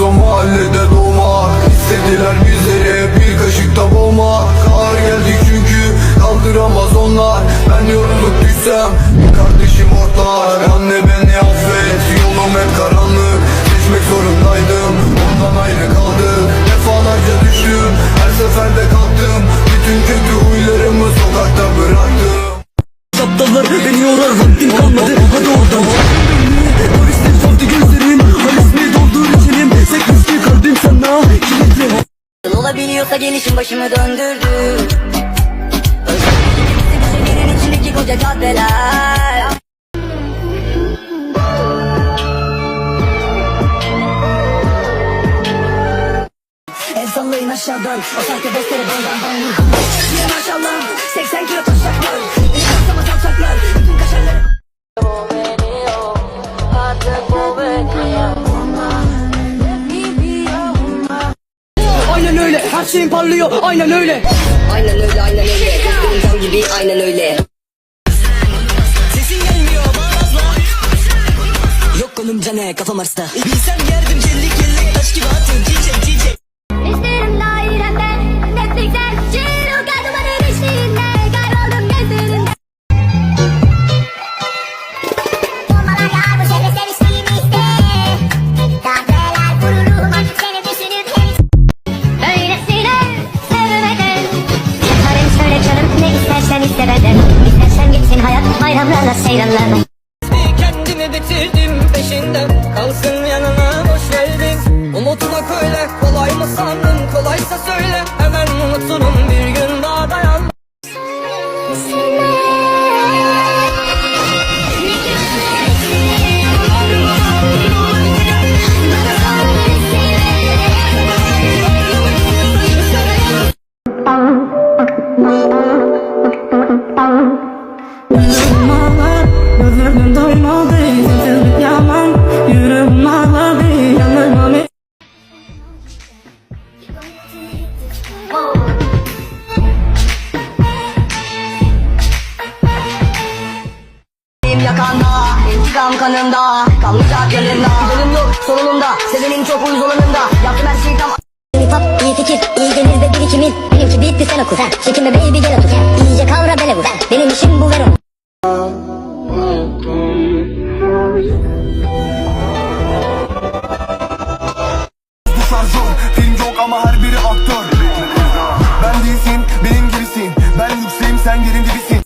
Biz o mahallede doğmak İstediler bizleri bir kaşıkta boğmak Ağır geldik çünkü kaldıramaz onlar. Ben yorulup düşsem kardeşim ortlar. Anne beni affet yolum hep karanlık. Geçmek zorundaydım ondan ayrı Gelişim başımı döndürdü. Özlemin içindeki koca caddeler. El sallayın aşağıdan O sahte dostları bandan ban vurgun Yine maşallah 80 kilo taşacaklar Yaşama salçaklar Bütün kaşarları Aynen öyle. Her şeyin parlıyor. Aynen öyle. Aynen öyle aynen öyle. Kızgın cam gibi aynen öyle. Sesin gelmiyor bağlazla Yok oğlum cane kafam arsta. Bilsem yerdim cellik istersen iste benden İstersen gitsin hayat bayramlarla seyranlarla Kendimi bitirdim peşinden. Kalsın yanına boş verdin Unutmak öyle kolay mı sandın? Kolaysa söyle hemen unuturum Ağlar, gözlerim doymadı Sensizlik yaman, yüreğim ağladı Yanıma bir Benim yakanda intikam kanımda Kalmayacak yanında Gidelim yok sorunumda Sevenin çok uyuz olanında Yaptım her şeyi tam iyi fikir, iyi gelir de birikimin. Benimki bitti sen oku. Çekinme baby gel otur film yok ama her biri aktör. Ben değilsin benim gibisin Ben yükseğim sen yerin dibisin